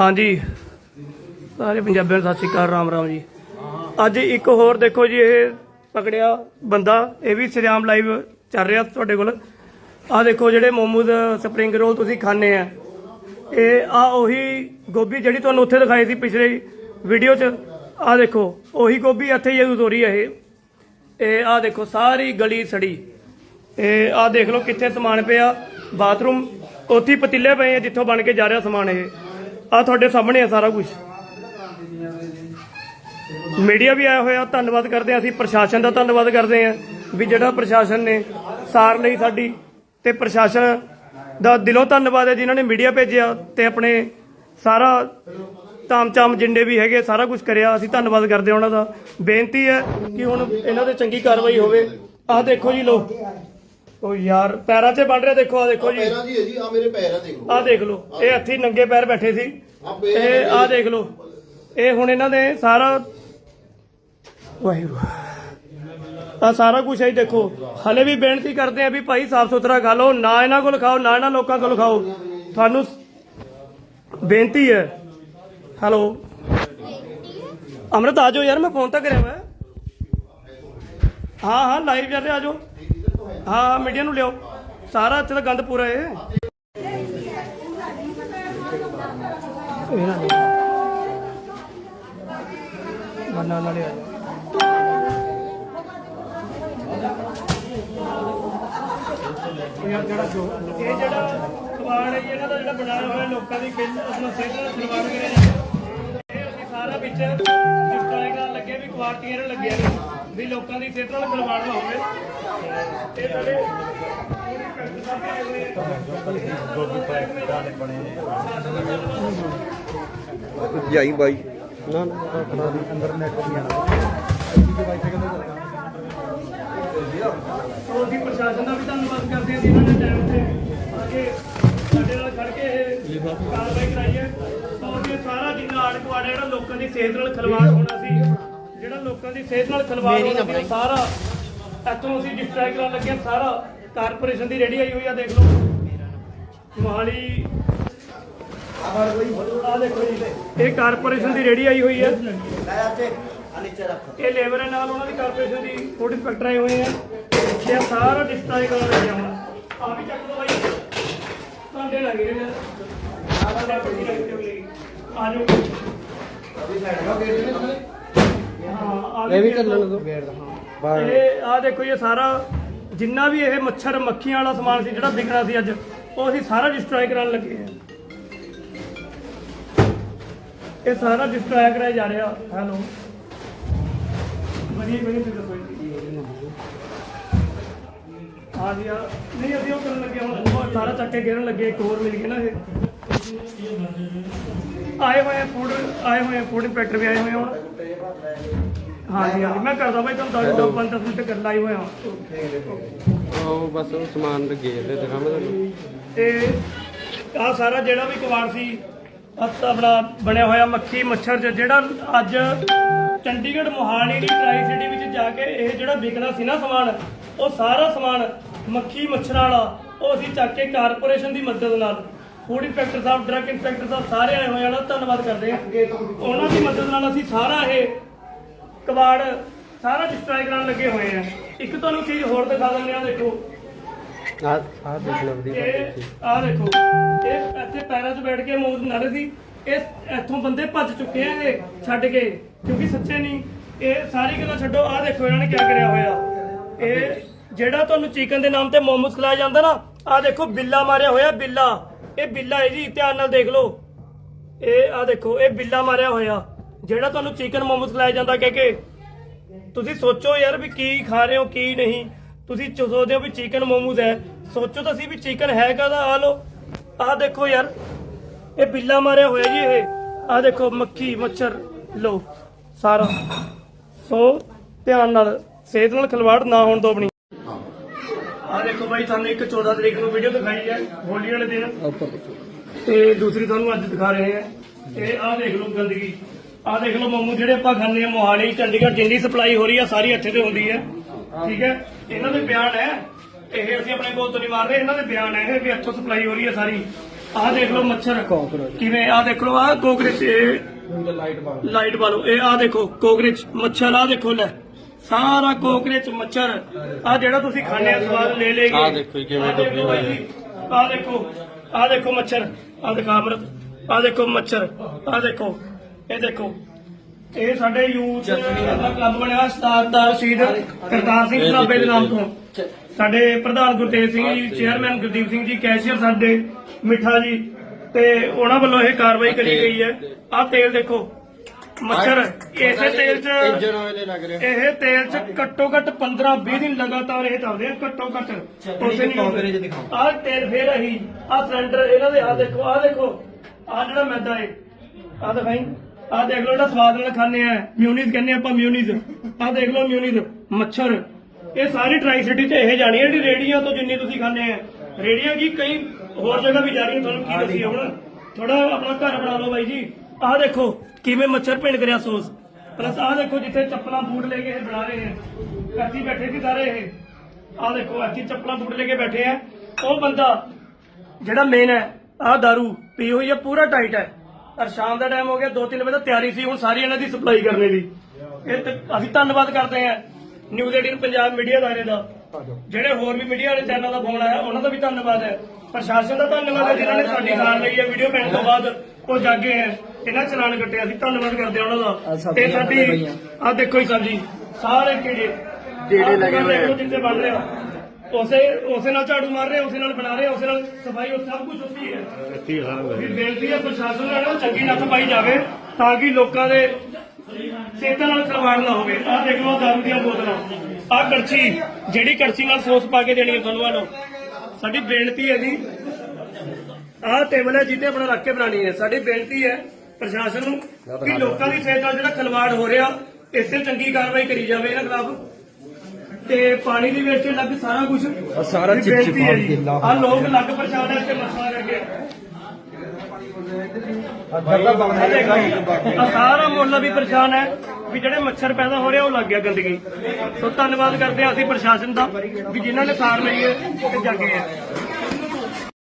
ਹਾਂਜੀ। ਸਾਰੇ ਪੰਜਾਬੀਆਂ ਨੂੰ ਸਤਿ ਸ਼੍ਰੀ ਅਕਾਲ ਰਾਮ ਰਾਮ ਜੀ। ਅੱਜ ਇੱਕ ਹੋਰ ਦੇਖੋ ਜੀ, ਇਹ ਪਕੜਿਆ ਬੰਦਾ, ਇਹ ਵੀ ਸਰਿਆਮ ਲਾਈਵ ਚੱਲ ਰਿਹਾ ਤੁਹਾਡੇ ਕੋਲ। ਆਹ ਦੇਖੋ ਜਿਹੜੇ ਮੋਮੋਜ਼ ਸਪਰਿੰਗ ਰੋਲ ਤੁਸੀਂ ਖਾਣੇ ਆ। ਇਹ ਆ ਉਹੀ ਗੋਭੀ ਜਿਹੜੀ ਤੁਹਾਨੂੰ ਉੱਥੇ ਦਿਖਾਈ ਸੀ ਪਿਛਲੇ ਵੀਡੀਓ 'ਚ, ਆਹ ਦੇਖੋ, ਉਹੀ ਗੋਭੀ ਇੱਥੇ ਯੂਜ਼ ਹੋ ਰਹੀ ਹੈ ਇਹ। ਇਹ, ਆਹ ਦੇਖੋ, ਸਾਰੀ ਗਲੀ ਸੜੀ। ਇਹ, ਆਹ ਦੇਖ ਲਓ ਕਿੱਥੇ ਸਮਾਨ ਪਿਆ, ਬਾਥਰੂਮ, ਉੱਥੇ ਹੀ ਪਤੀਲੇ ਪਏ ਆ, ਜਿੱਥੋਂ ਬਣ ਕੇ ਜਾ ਰਿਹਾ ਸਮਾਨ ਇਹ। ਆਹ ਤੁਹਾਡੇ ਸਾਹਮਣੇ ਆ ਸਾਰਾ ਕੁਝ ਮੀਡੀਆ ਵੀ ਆਇਆ ਹੋਇਆ, ਧੰਨਵਾਦ ਕਰਦੇ ਆ ਅਸੀਂ, ਪ੍ਰਸ਼ਾਸਨ ਦਾ ਧੰਨਵਾਦ ਕਰਦੇ ਆ ਵੀ ਜਿਹੜਾ ਪ੍ਰਸ਼ਾਸਨ ਨੇ ਸਾਰ ਲਈ ਸਾਡੀ ਤੇ ਪ੍ਰਸ਼ਾਸਨ ਦਾ ਦਿਲੋਂ ਧੰਨਵਾਦ ਹੈ ਜਿਨ੍ਹਾਂ ਨੇ ਮੀਡੀਆ ਭੇਜਿਆ ਤੇ ਆਪਣੇ ਸਾਰਾ ਤਾਮਚਾਮ ਜਿੰਡੇ ਵੀ ਹੈਗੇ, ਸਾਰਾ ਕੁਝ ਕਰਿਆ। ਅਸੀਂ ਧੰਨਵਾਦ ਕਰਦੇ ਹਾਂ ਉਹਨਾਂ ਦਾ। ਬੇਨਤੀ ਹੈ ਕਿ ਹੁਣ ਇਹਨਾਂ ਤੇ ਚੰਗੀ ਕਾਰਵਾਈ ਹੋਵੇ। ਆਹ ਦੇਖੋ ਜੀ ਲੋ ਉਹ ਯਾਰ ਪੈਰਾਂ 'ਤੇ ਬਣ ਰਿਹਾ ਦੇਖੋ ਆਹ ਦੇਖੋ ਜੀ। ਪੈਰਾਂ ਦੀ ਹੈ ਜੀ ਆ ਮੇਰੇ ਪੈਰ ਆ ਦੇਖੋ ਆਹ ਦੇਖ ਲਓ ਇਹ ਹੱਥੀ ਨੰਗੇ ਪੈਰ ਬੈਠੇ ਸੀ। ਆ ਪੈਰ ਇਹ ਆਹ ਦੇਖ ਲਓ ਇਹ ਹੁਣ ਇਹਨਾਂ ਨੇ ਸਾਰਾ ਵਾਹਿਗੁਰੂ। ਆ ਸਾਰਾ ਕੁਝ ਹੈ ਦੇਖੋ। ਹਲੇ ਵੀ ਬੇਨਤੀ ਕਰਦੇ ਆ ਵੀ ਭਾਈ ਸਾਫ਼ ਸੁਥਰਾ ਖਾ ਲਓ ਨਾ ਇਹਨਾਂ ਕੋਲ ਖਾਓ ਨਾ ਇਹਨਾਂ ਲੋਕਾਂ ਕੋਲ ਖਾਓ। ਤੁਹਾਨੂੰ ਬੇਨਤੀ ਹੈ। ਹੈਲੋ। ਅਮਰਤ ਆ ਜਾਓ ਯਾਰ ਮੈਂ ਫੋਨ ਤਾਂ ਕਰਿਆ ਵਾ ਹਾਂ ਹਾਂ ਲਾਈਵ ਚੱਲ ਰਿਹਾ ਆ ਜਾਓ। ਹਾਂ ਮੀਡੀਆ ਨੂੰ ਲਿਓ ਸਾਰਾ ਇੱਥੇ ਤਾਂ ਗੰਦ ਪੂਰਾ ਹੈ ਇਹਨਾਂ ਨੇ ਬੰਨਾ ਨਾਲੇ ਆ ਜਾਓ ਯਾਰ ਜਿਹੜਾ ਜੋ ਇਹ ਜਿਹੜਾ ਖਵਾੜ ਹੈ ਜੀ, ਇਹਨਾਂ ਦਾ ਜਿਹੜਾ ਬਣਾਇਆ ਹੋਇਆ ਲੋਕਾਂ ਦੀ ਖੇਡ ਆਪਣਾ ਸਿਹਤ ਨਾਲ ਖਿਲਵਾੜ ਕਰਿਆ ਜਾਂਦਾ ਇਹ ਅਸੀਂ ਸਾਰਾ ਵਿੱਚ ਕੁਆਰਟੀਆਂ ਨਾਲ ਲੱਗਿਆ ਨੇ ਵੀ ਲੋਕਾਂ ਦੀ ਸਿਹਤ ਨਾਲ ਖਿਲਵਾੜ ਨਾ ਹੋਵੇ। ਇਹ ਸਾਡੇ ਜਾਈ ਬਾਈ। ਹੋਰ ਵੀ ਪ੍ਰਸ਼ਾਸਨ ਦਾ ਵੀ ਧੰਨਵਾਦ ਕਰਦੇ ਹਾਂ ਜਿਨ੍ਹਾਂ ਨੇ ਟਾਈਮ ਤੇ। ਆ ਕੇ ਸਾਡੇ ਨਾਲ ਖੜ ਕੇ ਇਹ ਕਾਰਵਾਈ ਕਰਾਈ ਹੈ। ਤਾਂ ਇਹ ਸਾਰਾ ਜਿੰਨਾ ਆੜ ਕੁਆੜ ਜਿਹੜਾ ਲੋਕਾਂ ਦੀ ਸਿਹਤ ਨਾਲ ਖਿਲਵਾੜ ਹੋਣਾ ਸੀ ਜਿਹੜਾ ਲੋਕਾਂ ਦੀ ਸਿਹਤ ਨਾਲ ਖਿਲਵਾੜ ਹੋਣਾ ਸੀ ਉਹ ਸਾਰਾ ਇੱਥੋਂ ਅਸੀਂ ਡਿਸਟ੍ਰੈਕਟ ਕਰਨ ਲੱਗੇ ਹਾਂ ਸਾਰਾ ਕਾਰਪੋਰੇਸ਼ਨ ਦੀ ਰੇਡੀ ਆਈ ਹੋਈ ਆ ਦੇਖ ਲਓ। ਮੋਹਾਲੀ। ਆ ਦੇਖੋ ਜੀ ਇਹ ਕਾਰਪੋਰੇਸ਼ਨ ਦੀ ਰੇਡੀ ਆਈ ਹੋਈ ਹੈ ਇਹ ਲੇਬਰ ਹੈ ਨਾਲ ਉਹਨਾਂ ਦੀ ਕਾਰਪੋਰੇਸ਼ਨ ਦੀ ਫੂਡ ਇੰਸਪੈਕਟਰ ਆਏ ਹੋਏ ਆ। ਆਹ ਸਾਰਾ ਡਿਸਟ੍ਰਾਈ ਕਰ ਰਹੇ ਹੁਣ। ਆ ਵੀ ਚੱਕ ਦੋ ਬਾਈ। ਤੁਹਾਡੇ ਲੱਗੇ ਨੇ ਆ। ਵਾਲਾ ਪੱਟੀ ਲੱਗ ਤੇ ਆ ਜਾਓ। ਹਾਂ ਇਹ ਵੀ ਕਰ ਲੈਣ ਦੋ। ਇਹ ਆ ਦੇਖੋ ਇਹ ਸਾਰਾ ਜਿੰਨਾ ਵੀ ਇਹ ਮੱਛਰ ਮੱਖੀਆਂ ਵਾਲਾ ਸਮਾਨ ਸੀ ਜਿਹੜਾ ਵਿਕਣਾ ਸੀ ਅੱਜ ਉਹ ਅਸੀਂ ਸਾਰਾ ਡਿਸਟ੍ਰਾਈ ਕਰਨ ਲੱਗੇ ਆ ਇਹ ਸਾਰਾ ਡਿਸਟ੍ਰਾਈ ਕਰਾਇਆ ਜਾ ਰਿਹਾ। ਹੈਲੋ। ਵਧੀਆ ਵਧੀਆ ਤੁਸੀਂ ਦੱਸੋ ਜੀ। ਆ ਨਹੀਂ ਅਸੀਂ ਉਹ ਕਰਨ ਲੱਗੇ ਹੁਣ ਸਾਰਾ ਚੱਕ ਕੇ ਗੇਰਨ ਲੱਗੇ ਇੱਕ ਹੋਰ ਮਿਲ ਗਿਆ ਨਾ ਇਹ। ਆਏ ਹੋਏ ਫੂਡ ਆਏ ਹੋਏ ਫੂਡ ਇੰਸਪੈਕਟਰ ਵੀ ਆਏ ਹੋਏ ਹੁਣ। ਮੈਂ ਕਰਦਾ ਬਾਈ ਤੁਹਾਨੂੰ ਦੱਸ ਦੋ 5 ਮਿੰਟ ਕਰ ਲਾਈ ਹੋਇਆ ਉਹ ਬਸ ਉਹ ਸਮਾਨ ਤੇ ਗੇਰ ਦੇ ਦਿਖਾਵਾਂ ਤੁਹਾਨੂੰ। ਤੇ ਆ ਸਾਰਾ ਜਿਹੜਾ ਵੀ ਕਵਾੜ ਸੀ ਅਸ ਆਪਣਾ ਬਣਿਆ ਹੋਇਆ ਮੱਖੀ ਮੱਛਰ ਜਿਹੜਾ ਅੱਜ ਚੰਡੀਗੜ੍ਹ ਮੋਹਾਲੀ ਦੀ ਟਰਾਈ ਸਿਟੀ ਵਿੱਚ ਜਾ ਕੇ ਇਹ ਜਿਹੜਾ ਵਿਕਣਾ ਸੀ ਨਾ ਸਮਾਨ ਉਹ ਸਾਰਾ ਸਮਾਨ ਮੱਖੀ ਮੱਛਰਾਂ ਵਾਲਾ ਉਹ ਅਸੀਂ ਚੱਕ ਕੇ ਕਾਰਪੋਰੇਸ਼ਨ ਦੀ ਮਦਦ ਨਾਲ ਫੂਡ ਇੰਸਪੈਕਟਰ ਸਾਹਿਬ ਡਰੱਗ ਇੰਸਪੈਕਟਰ ਸਾਹਿਬ ਸਾਰੇ ਆਏ ਹੋਏ ਆ ਨਾ ਧੰਨਵਾਦ ਕਰਦੇ ਹਾਂ ਉਹਨਾਂ ਦੀ ਮਦਦ ਨਾਲ ਅਸੀਂ ਸਾਰਾ ਇਹ ਕਬਾੜ ਸਾਰਾ ਡਿਸਟਰਾਈ ਕਰਾਉਣ ਲੱਗੇ ਹੋਏ ਆ। ਇੱਕ ਤੁਹਾਨੂੰ ਚੀਜ਼ ਹੋਰ ਦਿਖਾ ਦਿੰਦੇ ਆ ਦੇਖੋ। ਆ ਆ ਦੇਖ ਲਓ ਇਹ ਆ ਦੇਖੋ। ਇਹ ਇੱਥੇ ਪੈਰਾਂ 'ਚ ਬੈਠ ਕੇ ਮੌਤ ਨਾਲੇ ਸੀ। ਇਹ ਇੱਥੋਂ ਬੰਦੇ ਭੱਜ ਚੁੱਕੇ ਆ ਇਹ ਛੱਡ ਕੇ ਕਿਉਂਕਿ ਸੱਚੇ ਨਹੀਂ। ਇਹ ਸਾਰੀ ਗੱਲਾਂ ਛੱਡੋ ਆ ਦੇਖੋ ਇਹਨਾਂ ਨੇ ਕੀ ਕਰਿਆ ਹੋਇਆ। ਇਹ ਜਿਹੜਾ ਤੁਹਾਨੂੰ ਚਿਕਨ ਦੇ ਨਾਮ ਤੇ ਮੋਮੋਸ ਖਿਲਾਇਆ ਜਾਂਦਾ ਨਾ ਆ ਦੇਖੋ ਬਿੱਲਾ ਮਾਰਿਆ ਹੋਇਆ ਬਿੱਲਾ। ਇਹ ਬਿੱਲਾ ਹੈ ਜੀ ਧਿਆਨ ਨਾਲ ਦੇਖ ਲਓ। ਇਹ ਆ ਦੇਖੋ ਇਹ ਬਿੱਲਾ ਮਾਰਿਆ ਹੋਇਆ। ਜਿਹੜਾ ਤੁਹਾਨੂੰ ਚਿਕਨ ਮੋਮੋਸ ਖਿਲਾਇਆ ਜਾਂਦਾ ਕਹਿ ਕੇ। ਤੁਸੀਂ ਸੋਚੋ ਯਾਰ ਵੀ ਕੀ ਖਾ ਰਹੇ ਹੋ ਕੀ ਨਹੀਂ। ਤੁਸੀਂ ਸੋਚਦੇ ਹੋ ਵੀ ਚਿਕਨ ਮੋਮੋਸ ਹੈ। ਸੋਚੋ ਤਾਂ ਅਸੀਂ ਵੀ ਚਿਕਨ ਹੈ ਕਾਹਦਾ? ਆ ਲੋ ਆਹ ਦੇਖੋ ਯਾਰ ਇਹ ਬਿੱਲਾ ਮਾਰਿਆ ਹੋਇਆ ਜੀ ਇਹ। ਆਹ ਦੇਖੋ ਮੱਖੀ ਮੱਛਰ ਲੋ ਸਾਰਾ। ਸੋ ਧਿਆਨ ਨਾਲ ਸਿਹਤ ਨਾਲ ਖਿਲਵਾੜ ਨਾ ਹੋਣ ਦੋ ਆਪਣੀ। ਆਹ ਦੇਖੋ ਬਾਈ ਤੁਹਾਨੂੰ ਇੱਕ 14 ਤਰੀਕ ਨੂੰ ਵੀਡੀਓ ਦਿਖਾਈ ਹੈ ਹੋਲੀ ਵਾਲੇ ਦਿਨ। ਤੇ ਦੂਸਰੀ ਤੁਹਾਨੂੰ ਅੱਜ ਦਿਖਾ ਰਹੇ ਹਾਂ। ਤੇ ਆਹ ਦੇਖ ਲਓ ਗੰਦਗੀ। ਆਹ ਦੇਖ ਲਓ ਮੋਮੋ ਜਿਹੜੇ ਆਪਾਂ ਖਾਂਦੇ ਆ ਮੋਹਾਲੀ ਚੰਡੀਗੜ੍ਹ ਜਿੰਨੀ ਸਪਲਾਈ ਹੋ ਰਹੀ ਆ ਸਾਰੀ ਇੱਥੇ ਤੇ ਹੁੰਦੀ ਹੈ। ਠੀਕ ਹੈ? ਇਹਨਾਂ ਦੇ ਬਿਆਨ ਹੈ। ਇਹ ਅਸੀਂ ਆਪਣੇ ਕੋਲ ਤੋਂ ਨਹੀਂ ਮਾਰ ਰਹੇ ਇਹਨਾਂ ਦੇ ਬਿਆਨ ਹੈ ਇਹ ਵੀ ਇੱਥੋਂ ਸਪਲਾਈ ਹੋ ਰਹੀ ਹੈ ਸਾਰੀ। ਆਹ ਦੇਖ ਲਓ ਮੱਛਰ। ਕਿਵੇਂ? ਆਹ ਦੇਖ ਲਓ ਆਹ ਕੋਕਰੇਚ ਇਹ ਲਾਈਟ ਵਾਲੋ। ਇਹ ਆਹ ਦੇਖੋ ਕੋਕਰੇਚ ਮੱਛਰ ਆਹ ਦੇਖੋ ਲੈ। ਸਾਰਾ ਕੋਕਰੇਚ ਮੱਛਰ। ਆਹ ਜਿਹੜਾ ਤੁਸੀਂ ਖਾਣੇ ਆ ਸਵਾਦ ਲੈ ਲੇਗੇ ਆਹ ਦੇਖੋ ਕਿਵੇਂ ਡੁੱਬੇ ਆ। ਆਹ ਦੇਖੋ ਆਹ ਦੇਖੋ ਮੱਛਰ। ਆਹ ਦਿਖਾ ਅਮਰਤ। ਆਹ ਦੇਖੋ ਮੱਛਰ। ਆਹ ਦੇਖੋ। ਇਹ ਦੇਖੋ ਇਹ ਸਾਡੇ ਯੂਥ ਦਾ ਕਲੱਬ ਬਣਿਆ ਸਤਾਰ ਦਾ ਸ਼ਹੀਦ ਕਰਤਾਰ ਸਿੰਘ ਸਰਾਬੇ ਦੇ ਨਾਮ ਤੋਂ। ਸਾਡੇ ਪ੍ਰਧਾਨ ਗੁਰਤੇਜ ਸਿੰਘ ਜੀ ਚੇਅਰਮੈਨ ਗੁਰਦੀਪ ਸਿੰਘ ਜੀ ਕੈਸ਼ੀਅਰ ਸਾਡੇ ਮਿੱਠਾ ਜੀ। ਤੇ ਉਹਨਾਂ ਵੱਲੋਂ ਇਹ ਕਾਰਵਾਈ ਕਰੀ ਗਈ ਹੈ। ਆਹ ਤੇਲ ਦੇਖੋ ਮੱਛਰ ਇਸੇ ਤੇਲ 'ਚ ਇੰਜਨ ਆਇਲ ਲੱਗ ਰਿਹਾ ਇਹ ਤੇਲ 'ਚ ਘੱਟੋ ਘੱਟ 15 20 ਦਿਨ ਲਗਾਤਾਰ ਇਹ ਚੱਲਦੇ ਆ ਘੱਟੋ ਘੱਟ। ਉਸੇ ਨਹੀਂ ਆਹ ਤੇਲ ਫੇਰ ਰਹੀ ਆਹ ਸਿਲੰਡਰ ਇਹਨਾਂ ਦੇ ਆਹ ਦੇਖੋ ਆਹ ਦੇਖੋ ਆਹ ਜਿਹੜਾ ਮੈਦਾ ਹੈ ਆਹ ਦਿਖਾਈ। ਆਹ ਦੇਖ ਲਓ ਜਿਹੜਾ ਸਵਾਦ ਨਾਲ ਖਾਂਦੇ ਆ। ਮਿਊਨੀਜ਼ ਕਹਿੰਦੇ ਆਪਾਂ ਮਿਊਨੀਜ਼ ਆਹ ਦੇਖ ਲਓ ਮਿਊਨੀਜ਼ ਮੱਛਰ। ਇਹ ਸਾਰੀ ਟਰਾਈ ਸਿਟੀ 'ਚ ਇਹ ਜਾਣੀ ਹੈ ਜਿਹੜੀ ਰੇੜੀਆਂ ਤੋਂ ਜਿੰਨੀ ਤੁਸੀਂ ਖਾਂਦੇ ਆ। ਰੇੜੀਆਂ ਕੀ ਕਈ ਹੋਰ ਜਗ੍ਹਾ ਵੀ ਜਾ ਤੁਹਾਨੂੰ ਕੀ ਦੱਸੀ ਹੁਣ? ਥੋੜਾ ਆਪਣਾ ਘਰ ਬਣਾ ਲਓ ਬਾਈ ਜੀ। ਆਹ ਦੇਖੋ ਕਿਵੇਂ ਮੱਛਰ ਪਿੰਡ ਕਰਿਆ ਸੋਸ। ਪਲਸ ਆਹ ਦੇਖੋ ਜਿੱਥੇ ਚੱਪਲਾਂ ਬੂਟ ਲੈ ਕੇ ਇਹ ਬਣਾ ਰਹੇ ਆ। ਇੱਥੇ ਬੈਠੇ ਸੀ ਸਾਰੇ ਇਹ। ਆਹ ਦੇਖੋ ਇੱਥੇ ਚੱਪਲਾਂ ਬੂਟ ਲੈ ਕੇ ਬੈਠੇ ਆ। ਉਹ ਬੰਦਾ ਜਿਹੜਾ ਮੇਨ ਹੈ ਆਹ दारू ਪੀ ਹੋਈ ਹੈ ਪੂਰਾ ਟਾਈਟ ਹੈ। ਔਰ ਸ਼ਾਮ ਦਾ ਟਾਈਮ ਹੋ ਗਿਆ 2-3 ਵਜੇ ਤੱਕ ਤਿਆਰੀ ਸੀ ਹੁਣ ਸਾਰੀ ਇਹਨਾਂ ਦੀ ਸਪਲਾਈ ਕਰਨੇ ਦੀ ਇਹ ਤੇ ਅਸੀਂ ਧੰਨਵਾਦ ਕਰਦੇ ਹਾਂ ਨਿਊਜ਼ 18 ਪੰਜਾਬ ਮੀਡੀਆ ਦਾਇਰੇ ਦਾ ਜਿਹੜੇ ਹੋਰ ਵੀ ਮੀਡੀਆ ਵਾਲੇ ਚੈਨਲ ਦਾ ਫੋਨ ਆਇਆ ਉਹਨਾਂ ਦਾ ਵੀ ਧੰਨਵਾਦ ਹੈ। ਪ੍ਰਸ਼ਾਸਨ ਦਾ ਧੰਨਵਾਦ ਹੈ ਜਿਨ੍ਹਾਂ ਨੇ ਸਾਡੀ ਸਾਰ ਲਈ ਹੈ ਵੀਡੀਓ ਪੈਣ ਤੋਂ ਬਾਅਦ ਉਹ ਜਾਗੇ ਹੈ। ਇਹਨਾਂ ਚਲਾਨ ਕੱਟੇ ਅਸੀਂ ਧੰਨਵਾਦ ਕਰਦੇ ਉਹਨਾਂ ਦਾ। ਤੇ ਸਾਡੀ ਆਹ ਦੇਖੋ ਹੀ ਸਬਜੀ ਸਾਰੇ ਕੀੜੇ ਕੀੜੇ ਲੱਗੇ ਹੋਏ ਆ। ਜਿੱਥੇ ਬਣ ਰਿਹਾ ਉਸੇ ਉਸੇ ਨਾਲ ਝਾੜੂ ਮਾਰ ਰਹੇ ਉਸੇ ਨਾਲ ਬਣਾ ਰਹੇ ਉਸੇ ਨਾਲ ਸਫ਼ਾਈ ਉਹ ਸਭ ਕੁਝ ਉੱਥੇ ਹੀ ਹੈ। ਵੀ ਬੇਨਤੀ ਹੈ ਪ੍ਰਸ਼ਾਸਨ ਨੂੰ ਨੂੰ ਚੰਗੀ ਨੱਥ ਪਾਈ ਜਾਵੇ ਤਾਂ ਕਿ ਲੋਕਾਂ ਦੇ ਸਿਹਤਾਂ ਨਾਲ ਖਿਲਵਾੜ ਨਾ ਹੋਵੇ। ਆਹ ਦੇਖ ਲਓ ਦਾਰੂ ਦੀਆਂ ਬੋਤਲਾਂ। ਆਹ ਕੜਛੀ ਜਿਹੜੀ ਕੜਛੀ ਨਾਲ ਸੌਸ ਪਾ ਕੇ ਦੇਣੀ ਹੈ ਤੁਹਾਨੂੰ ਆਲੋ ਸਾਡੀ ਬੇਨਤੀ ਹੈ ਜੀ ਆਹ ਟੇਬਲ ਹੈ ਜਿੱਤੇ ਆਪਣਾ ਰੱਖ ਕੇ ਬਣਾਣੀ ਹੈ। ਸਾਡੀ ਬੇਨਤੀ ਹੈ ਪ੍ਰਸ਼ਾਸਨ ਨੂੰ ਕਿ ਲੋਕਾਂ ਦੀ ਸਿਹਤ ਨਾਲ ਜਿਹੜਾ ਖਿਲਵਾੜ ਹੋ ਰਿਹਾ ਇਸ ਤੇ ਚੰਗੀ ਕਾਰਵਾਈ ਕਰੀ ਜਾਵੇ। ਇਹਨਾਂ ਖਿਲਾਫ ਤੇ ਪਾਣੀ ਦੀ ਵੇਸਟੇਜ ਲੱਗ ਸਾਰਾ ਕੁਝ ਸਾਰਾ ਚਿਪਚਿਪਾ ਆ ਲੋਕ ਲੱਗ ਪਰੇਸ਼ਾਨ ਹੈ ਤੇ ਮਸਲਾ ਕਰਕੇ। ਆ ਸਾਰਾ ਮੁੱਲ ਵੀ ਪਰੇਸ਼ਾਨ ਹੈ ਵੀ ਜਿਹੜੇ ਮੱਛਰ ਪੈਦਾ ਹੋ ਰਹੇ ਆ, ਉਹ ਲੱਗ ਗਿਆ ਗੰਦਗੀ। ਸੋ ਧੰਨਵਾਦ ਕਰਦੇ ਹਾਂ ਅਸੀਂ ਪ੍ਰਸ਼ਾਸਨ ਦਾ ਵੀ ਜਿਨ੍ਹਾਂ ਨੇ ਸਾਰ ਲਈ ਹੈ ਜਾਗੇ ਹੈ